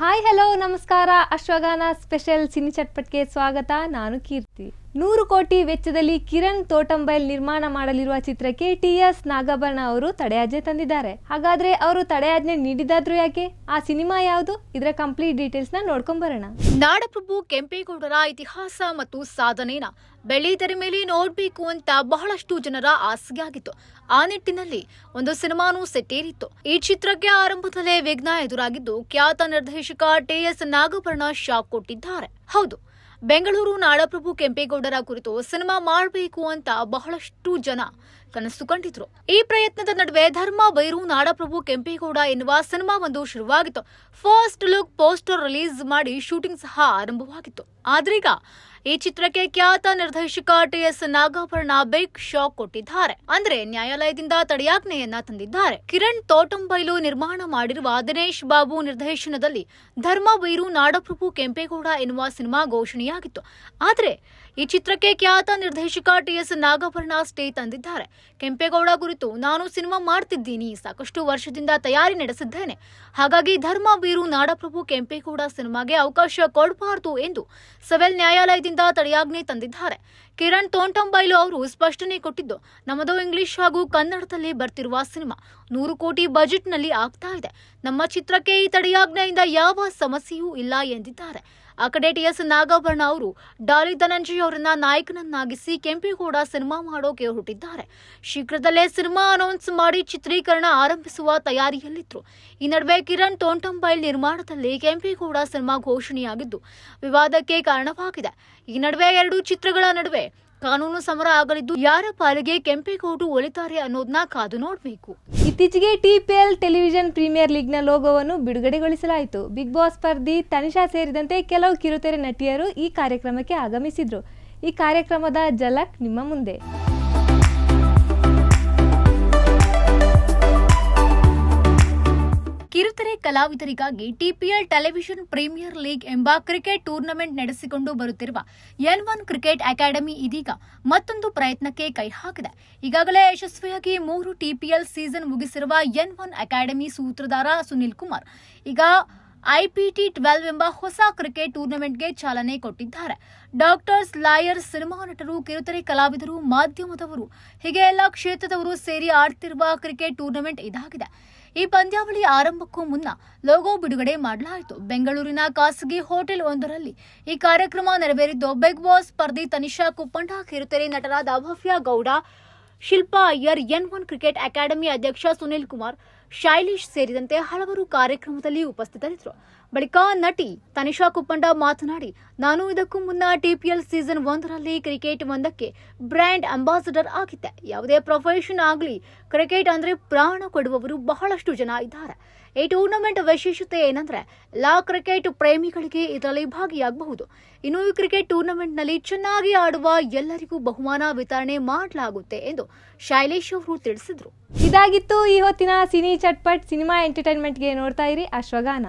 Hi hello ನಮಸ್ಕಾರ. ಅಶ್ವಗಾನ special cine ಚಟ್ಪಟ್ಗೆ ಸ್ವಾಗತ. ನಾನು ಕೀರ್ತಿ. ನೂರು ಕೋಟಿ ವೆಚ್ಚದಲ್ಲಿ ಕಿರಣ್ ತೋಟಂಬೈಲ್ ನಿರ್ಮಾಣ ಮಾಡಲಿರುವ ಚಿತ್ರಕ್ಕೆ ಟಿ ಎಸ್ ನಾಗಭರಣ ಅವರು ತಡೆಯಾಜ್ಞೆ ತಂದಿದ್ದಾರೆ. ಹಾಗಾದ್ರೆ ಅವರು ತಡೆಯಾಜ್ಞೆ ನೀಡಿದಾದ್ರು ಯಾಕೆ? ಆ ಸಿನಿಮಾ ಯಾವುದು? ಇದರ ಕಂಪ್ಲೀಟ್ ಡೀಟೇಲ್ಸ್ನ ನೋಡ್ಕೊಂಡ್ ಬರೋಣ ನಾಡಪ್ರಭು, ಕೆಂಪೇಗೌಡರ ಇತಿಹಾಸ ಮತ್ತು ಸಾಧನೆನ ಬೆಳ್ಳಿತೆರೆ ಮೇಲೆ ನೋಡ್ಬೇಕು ಅಂತ ಬಹಳಷ್ಟು ಜನರ ಆಸೆಯಾಗಿತ್ತು. ಆ ನಿಟ್ಟಿನಲ್ಲಿ ಒಂದು ಸಿನಿಮಾನು ಸೆಟ್ಟೇರಿತ್ತು. ಈ ಚಿತ್ರಕ್ಕೆ ಆರಂಭದಲ್ಲೇ ವಿಘ್ನ ಎದುರಾಗಿದ್ದು ಖ್ಯಾತ ನಿರ್ದೇಶಕ ಟಿ ಎಸ್ ನಾಗಭರಣ ಶಾಕ್ ಕೊಟ್ಟಿದ್ದಾರೆ. ಹೌದು ಬೆಂಗಳೂರು ನಾಡಪ್ರಭು ಕೆಂಪೇಗೌಡರ ಕುರಿತು ಸಿನಿಮಾ ಮಾಡಬೇಕು ಅಂತ ಬಹಳಷ್ಟು ಜನ ಕನಸು ಕಂಡಿದ್ರು. ಈ ಪ್ರಯತ್ನದ ನಡುವೆ ಧರ್ಮ ಬೈರು ನಾಡಪ್ರಭು ಕೆಂಪೇಗೌಡ ಎನ್ನುವ ಸಿನಿಮಾ ಒಂದು ಶುರುವಾಗಿತ್ತು. ಫಸ್ಟ್ ಲುಕ್ ಪೋಸ್ಟರ್ ರಿಲೀಸ್ ಮಾಡಿ ಶೂಟಿಂಗ್ ಸಹ ಆರಂಭವಾಗಿತ್ತು. ಆದ್ರೀಗ ಈ ಚಿತ್ರಕ್ಕೆ ಖ್ಯಾತ ನಿರ್ದೇಶಕ T S Nagabharana big shock ಕೊಟ್ಟಿದ್ದಾರೆ. ಅಂದ್ರೆ ನ್ಯಾಯಾಲಯದಿಂದ ತಡೆಯಾಜ್ಞೆಯನ್ನ ತಂದಿದ್ದಾರೆ. ಕಿರಣ್ ತೋಟಂಬೈಲು ನಿರ್ಮಾಣ ಮಾಡಿರುವ ದಿನೇಶ್ ಬಾಬು ನಿರ್ದೇಶನದಲ್ಲಿ ಧರ್ಮ ಬೈರು ನಾಡಪ್ರಭು ಕೆಂಪೇಗೌಡ ಎನ್ನುವ ಸಿನಿಮಾ ಆದ್ರೆ ಈ ಚಿತ್ರಕ್ಕೆ ಖ್ಯಾತ ನಿರ್ದೇಶಕ ಟಿ ಎಸ್ ನಾಗಾಭರಣ ಸ್ಟೇ ತಂದಿದ್ದಾರೆ. ಕೆಂಪೇಗೌಡ ಕುರಿತು ನಾನು ಸಿನಿಮಾ ಮಾಡ್ತಿದ್ದೀನಿ, ಸಾಕಷ್ಟು ವರ್ಷದಿಂದ ತಯಾರಿ ನಡೆಸಿದ್ದೇನೆ. ಹಾಗಾಗಿ ಧರ್ಮ ಬೀರು ನಾಡಪ್ರಭು ಕೆಂಪೇಗೌಡ ಸಿನಿಮಾಗೆ ಅವಕಾಶ ಕೊಡಬಾರದು ಎಂದು ಸವೆಲ್ ನ್ಯಾಯಾಲಯದಿಂದ ತಡೆಯಾಜ್ಞೆ ತಂದಿದ್ದಾರೆ. ಕಿರಣ್ ತೋಂಟಂಬೈಲು ಅವರು ಸ್ಪಷ್ಟನೆ ಕೊಟ್ಟಿದ್ದು, ನಮ್ಮದು ಇಂಗ್ಲಿಷ್ ಹಾಗೂ ಕನ್ನಡದಲ್ಲಿ ಬರ್ತಿರುವ ಸಿನಿಮಾ. ನೂರು ಕೋಟಿ ಬಜೆಟ್ನಲ್ಲಿ ಆಗ್ತಾ ಇದೆ. ನಮ್ಮ ಚಿತ್ರಕ್ಕೆ ಈ ತಡೆಯಾಜ್ಞೆಯಿಂದ ಯಾವ ಸಮಸ್ಯೆಯೂ ಇಲ್ಲ ಎಂದಿದ್ದಾರೆ. ಆ ಕಡೆ ಟಿಎಸ್ ನಾಗಾಭರಣ ಅವರು ಡಾಲಿ ಧನಂಜಯ್ ಅವರನ್ನ ನಾಯಕನನ್ನಾಗಿಸಿ ಕೆಂಪೇಗೌಡ ಸಿನಿಮಾ ಮಾಡೋಕೆ ಹೊರಟಿದ್ದಾರೆ. ಶೀಘ್ರದಲ್ಲೇ ಸಿನಿಮಾ ಅನೌನ್ಸ್ ಮಾಡಿ ಚಿತ್ರೀಕರಣ ಆರಂಭಿಸುವ ತಯಾರಿಯಲ್ಲಿದ್ದರು ಈ ನಡುವೆ ಕಿರಣ್ ತೋಂಟಂಬೈಲ್ ನಿರ್ಮಾಣದಲ್ಲಿ ಕೆಂಪೇಗೌಡ ಸಿನಿಮಾ ಘೋಷಣೆಯಾಗಿದ್ದು, ವಿವಾದಕ್ಕೆ ಕಾರಣವಾಗಿದೆ. ಈ ನಡುವೆ ಎರಡು ಚಿತ್ರಗಳ ನಡುವೆ ಕಾನೂನು ಸಮರ ಆಗಲಿದ್ದು ಯಾರ ಪಾಲಿಗೆ ಕೆಂಪೇಗೌಡರು ಒಲಿತಾರೆ ಅನ್ನೋದನ್ನ ಕಾದು ನೋಡಬೇಕು. ಇತ್ತೀಚೆಗೆ ಟಿಪಿಎಲ್ ಟೆಲಿವಿಷನ್ ಪ್ರೀಮಿಯರ್ ಲೀಗ್ನ ಲೋಗೋವನ್ನು ಬಿಡುಗಡೆಗೊಳಿಸಲಾಯಿತು. ಬಿಗ್ ಬಾಸ್ ಸ್ಪರ್ಧಿ ತನಿಷಾ ಸೇರಿದಂತೆ ಕೆಲವು ಕಿರುತೆರೆ ನಟಿಯರು ಈ ಕಾರ್ಯಕ್ರಮಕ್ಕೆ ಆಗಮಿಸಿದ್ರು. ಈ ಕಾರ್ಯಕ್ರಮದ ಜಲಕ್ ನಿಮ್ಮ ಮುಂದೆ. ಕಿರುತೆರೆ ಕಲಾವಿದರಿಗಾಗಿ ಟಿಪಿಎಲ್ ಟೆಲಿವಿಷನ್ ಪ್ರೀಮಿಯರ್ ಲೀಗ್ ಎಂಬ ಕ್ರಿಕೆಟ್ ಟೂರ್ನಮೆಂಟ್ ನಡೆಸಿಕೊಂಡು ಬರುತ್ತಿರುವ ಎನ್ ಒನ್ ಕ್ರಿಕೆಟ್ ಅಕಾಡೆಮಿ ಇದೀಗ ಮತ್ತೊಂದು ಪ್ರಯತ್ನಕ್ಕೆ ಕೈ ಹಾಕಿದೆ. ಈಗಾಗಲೇ ಯಶಸ್ವಿಯಾಗಿ ಮೂರು ಟಿಪಿಎಲ್ ಸೀಸನ್ ಮುಗಿಸಿರುವ ಎನ್ ಒನ್ ಅಕಾಡೆಮಿ ಸೂತ್ರಧಾರ ಸುನಿಲ್ ಕುಮಾರ್ ಈಗ ಐಪಿಟಿ ಟ್ವೆಲ್ವ್ ಎಂಬ ಹೊಸ ಕ್ರಿಕೆಟ್ ಟೂರ್ನಮೆಂಟ್ಗೆ ಚಾಲನೆ ಕೊಟ್ಟಿದ್ದಾರೆ. ಡಾಕ್ಟರ್ಸ್ ಲಾಯರ್ಸ್ ಸಿನಿಮಾ ನಟರು, ಕಿರುತೆರೆ ಕಲಾವಿದರು, ಮಾಧ್ಯಮದವರು ಹೀಗೆ ಎಲ್ಲ ಕ್ಷೇತ್ರದವರು ಸೇರಿ ಆಡ್ತಿರುವ ಕ್ರಿಕೆಟ್ ಟೂರ್ನಮೆಂಟ್ ಇದಾಗಿದೆ. ಈ ಪಂದ್ಯಾವಳಿ ಆರಂಭಕ್ಕೂ ಮುನ್ನ ಲೋಗೋ ಬಿಡುಗಡೆ ಮಾಡಲಾಯಿತು. ಬೆಂಗಳೂರಿನ ಖಾಸಗಿ ಹೋಟೆಲ್ ಒಂದರಲ್ಲಿ ಈ ಕಾರ್ಯಕ್ರಮ ನೆರವೇರಿದ್ದು ಬಿಗ್ ಬಾಸ್ ಸ್ಪರ್ಧಿ ತನಿಷಾ ಕುಪ್ಪಂಡ, ಕಿರುತೆರೆ ನಟರಾದ Bhavya Gowda, Shilpa Iyer, N one cricket academy ಅಧ್ಯಕ್ಷ ಸುನಿಲ್ ಕುಮಾರ್ ಶೈಲೇಶ್ ಸೇರಿದಂತೆ ಹಲವರು ಕಾರ್ಯಕ್ರಮದಲ್ಲಿ ಉಪಸ್ಥಿತರಿದ್ದರು. ಬಳಿಕ ನಟಿ ತನಿಷಾ ಕುಪ್ಪಂಡ ಮಾತನಾಡಿ, ನಾನು ಇದಕ್ಕೂ ಮುನ್ನ ಟಿಪಿಎಲ್ ಸೀಸನ್ ಒಂದರಲ್ಲಿ ಕ್ರಿಕೆಟ್ ಒಂದಕ್ಕೆ ಬ್ರ್ಯಾಂಡ್ ಅಂಬಾಸಿಡರ್ ಆಗಿದ್ದೆ. ಯಾವುದೇ ಪ್ರೊಫೆಷನ್ ಆಗಲಿ, ಕ್ರಿಕೆಟ್ ಅಂದರೆ ಪ್ರಾಣ ಕೊಡುವವರು ಬಹಳಷ್ಟು ಜನ ಇದ್ದಾರೆ. ಈ ಟೂರ್ನಮೆಂಟ್ ವಿಶೇಷತೆ ಏನಂದ್ರೆ, ಎಲ್ಲಾ ಕ್ರಿಕೆಟ್ ಪ್ರೇಮಿಗಳಿಗೆ ಇದರಲ್ಲಿ ಭಾಗಿಯಾಗಬಹುದು. ಇನ್ನು ಈ ಕ್ರಿಕೆಟ್ ಟೂರ್ನಮೆಂಟ್ನಲ್ಲಿ ಚೆನ್ನಾಗಿ ಆಡುವ ಎಲ್ಲರಿಗೂ ಬಹುಮಾನ ವಿತರಣೆ ಮಾಡಲಾಗುತ್ತೆ ಎಂದು ಶೈಲೇಶ್ ಅವರು ತಿಳಿಸಿದರು. ಇದಾಗಿತ್ತು ಈ ಹೊತ್ತಿನ ಸಿನಿ ಚಟ್ಪಟ್ ಸಿನಿಮಾ ಎಂಟರ್ಟೈನ್ಮೆಂಟ್ಗೆ ನೋಡ್ತಾ ಇರಿ ಅಶ್ವಗಾನ